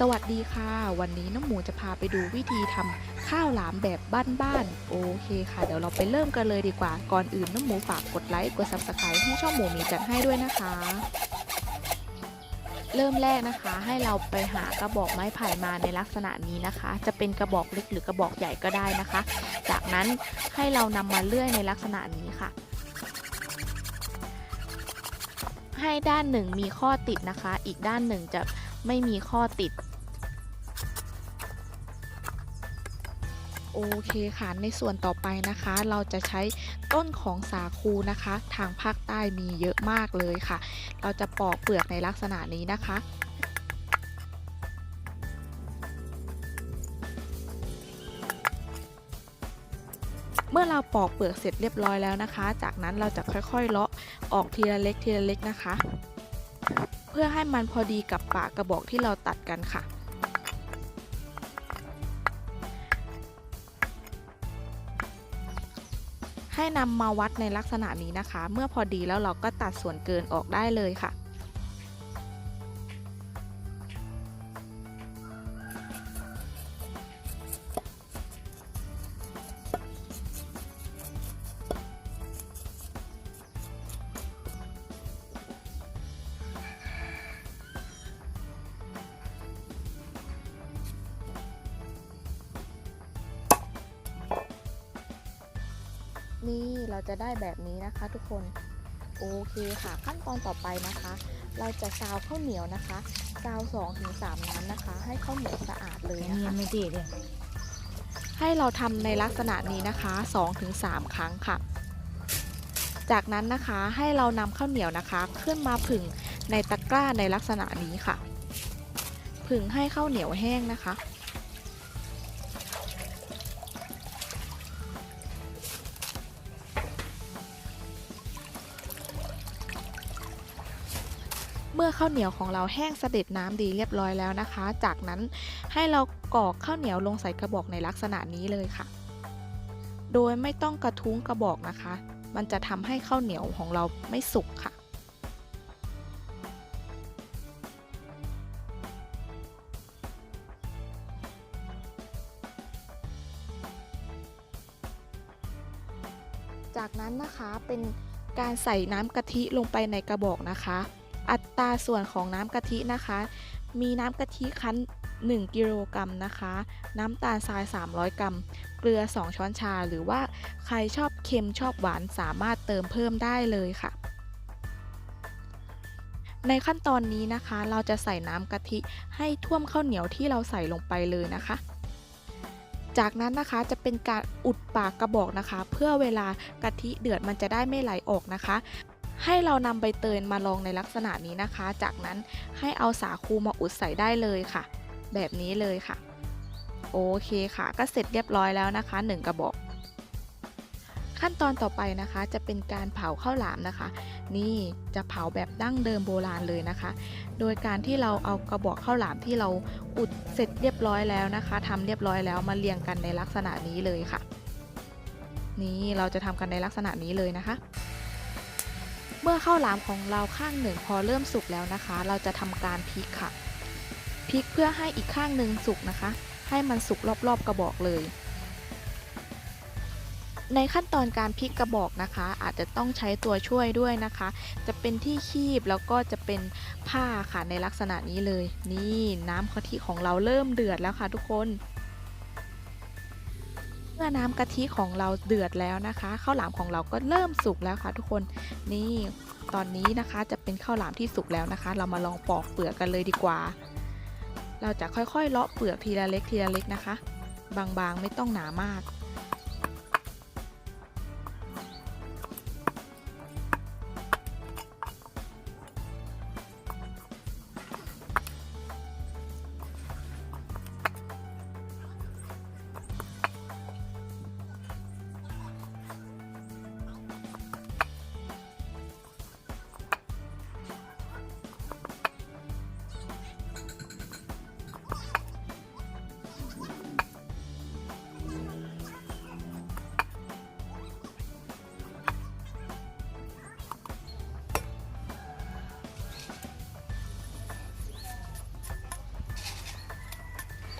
สวัสดีค่ะ วันนี้น้องหมูจะพาไปดูวิธีทำข้าวหลามแบบบ้านๆโอเคค่ะ เดี๋ยวเราไปเริ่มกันเลยดีกว่า ก่อนอื่นน้องหมูฝากกดไลค์กด subscribe ให้ช่องหมูมีจัดให้ด้วยนะคะ เริ่มแรกนะคะ ให้เราไปหากระบอกไม้ไผ่มาในลักษณะนี้นะคะ จะเป็นกระบอกเล็กหรือกระบอกใหญ่ก็ได้นะคะ จากนั้นให้เรานำมาเลื่อยในลักษณะนี้ค่ะให้ด้านหนึ่งมีข้อติดนะคะ อีกด้านหนึ่งจะไม่มีข้อติด โอเคค่ะ ในส่วนต่อไปนะคะ เราจะใช้ต้นของสาคูนะคะ ทางภาคใต้มีเยอะมากเลยค่ะ เราจะปอกเปลือกในลักษณะนี้นะคะเมื่อเราปอกเปลือกเสร็จเรียบร้อยแล้วนะคะ จากนั้นเราจะค่อยๆเลาะออกทีละเล็กทีละเล็กนะคะ เพื่อให้มันพอดีกับปากกระบอกที่เราตัดกันค่ะ ให้นำมาวัดในลักษณะนี้นะคะ เมื่อพอดีแล้วเราก็ตัดส่วนเกินออกได้เลยค่ะ นี่เราจะได้แบบนี้นะคะทุกคน โอเคค่ะ ขั้นตอนต่อไปนะคะ เราจะซาวข้าวเหนียวนะคะซาว2-3ถึงน้ำนะคะ ให้ข้าวเหนียวสะอาดเลยนะเนียคะนไม่ดีเลยให้เราทำในลักษณะนี้นะคะ 2-3 ครั้งค่ะ จากนั้นนะคะให้เรานำข้าวเหนียวนะคะ ขึ้นมาผึ่งในตะกร้าในลักษณะนี้ค่ะ ผึ่งให้ข้าวเหนียวแห้งนะคะ เมื่อข้าวเหนียวของเราแห้งเสด็จน้ำดีเรียบร้อยแล้วนะคะ จากนั้นให้เรากรอกข้าวเหนียวลงใส่กระบอกในลักษณะนี้เลยค่ะ โดยไม่ต้องกระทุ้งกระบอกนะคะ มันจะทำให้ข้าวเหนียวของเราไม่สุกค่ะจากนั้นนะคะเป็นการใส่น้ำกะทิลงไปในกระบอกนะคะ อัตราส่วนของน้ำกะทินะคะ มีน้ำกะทิคั้น 1 กิโลกรัมนะคะ น้ำตาลทราย 300 กรัม เกลือ 2 ช้อนชา หรือว่าใครชอบเค็มชอบหวานสามารถเติมเพิ่มได้เลยค่ะ ในขั้นตอนนี้นะคะ เราจะใส่น้ำกะทิให้ท่วมข้าวเหนียวที่เราใส่ลงไปเลยนะคะจากนั้นนะคะจะเป็นการอุดปากกระบอกนะคะ เพื่อเวลากะทิเดือดมันจะได้ไม่ไหลออกนะคะ ให้เรานำใบเตยมาลองในลักษณะนี้นะคะ จากนั้นให้เอาสาคูมาอุดใส่ได้เลยค่ะ แบบนี้เลยค่ะ โอเคค่ะ ก็เสร็จเรียบร้อยแล้วนะคะ 1 กระบอก ขั้นตอนต่อไปนะคะ จะเป็นการเผาข้าวหลามนะคะ นี่จะเผาแบบดั้งเดิมโบราณเลยนะคะ โดยการที่เราเอากระบอกข้าวหลามที่เราอุดเสร็จเรียบร้อยแล้วนะคะทำเรียบร้อยแล้วมาเรียงกันในลักษณะนี้เลยค่ะ นี่เราจะทำกันในลักษณะนี้เลยนะคะ เมื่อข้าวหลามของเราข้างหนึ่งพอเริ่มสุกแล้วนะคะ เราจะทำการพลิกค่ะพลิกเพื่อให้อีกข้างหนึ่งสุกนะคะ ให้มันสุกรอบๆกระบอกเลย ในขั้นตอนการพลิกกระบอกนะคะ อาจจะต้องใช้ตัวช่วยด้วยนะคะ จะเป็นที่คีบแล้วก็จะเป็นผ้าค่ะในลักษณะนี้เลย นี่น้ำกะทิของเราเริ่มเดือดแล้วค่ะทุกคน เมื่อน้ำกะทิของเราเดือดแล้วนะคะข้าวหลามของเราก็เริ่มสุกแล้วค่ะ ทุกคนนี่ตอนนี้นะคะจะเป็นข้าวหลามที่สุกแล้วนะคะ เรามาลองปอกเปลือกกันเลยดีกว่า เราจะค่อยๆเลาะเปลือกทีละเล็กทีละเล็กนะคะ บางๆไม่ต้องหนามาก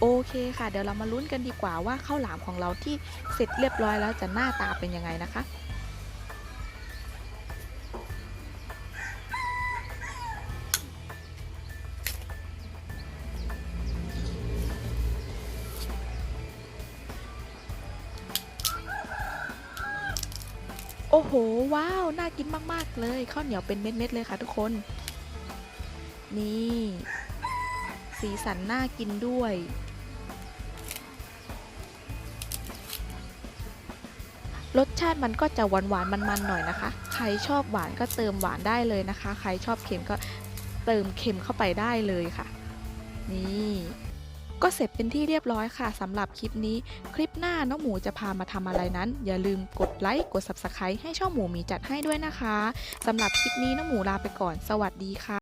โอเคค่ะ เดี๋ยวเรามาลุ้นกันดีกว่าว่าข้าวหลามของเราที่เสร็จเรียบร้อยแล้วจะหน้าตาเป็นยังไงนะคะโอ้โห ว้าว น่ากินมาก ๆ เลยข้าวเหนียวเป็นเม็ด ๆ เลยค่ะทุกคน นี่ สีสันน่ากินด้วย รสชาติมันก็จะหวานหวานๆมันๆหน่อยนะคะ ใครชอบหวานก็เติมหวานได้เลยนะคะ ใครชอบเค็มก็เติมเค็มเข้าไปได้เลยค่ะ นี่ก็เสร็จเป็นที่เรียบร้อยค่ะสำหรับคลิปนี้ คลิปหน้าน้องหมูจะพามาทำอะไรนั้น อย่าลืมกดไลค์ กด Subscribe ให้ช่องหมูมีจัดให้ด้วยนะคะสำหรับคลิปนี้น้องหมูลาไปก่อน สวัสดีค่ะ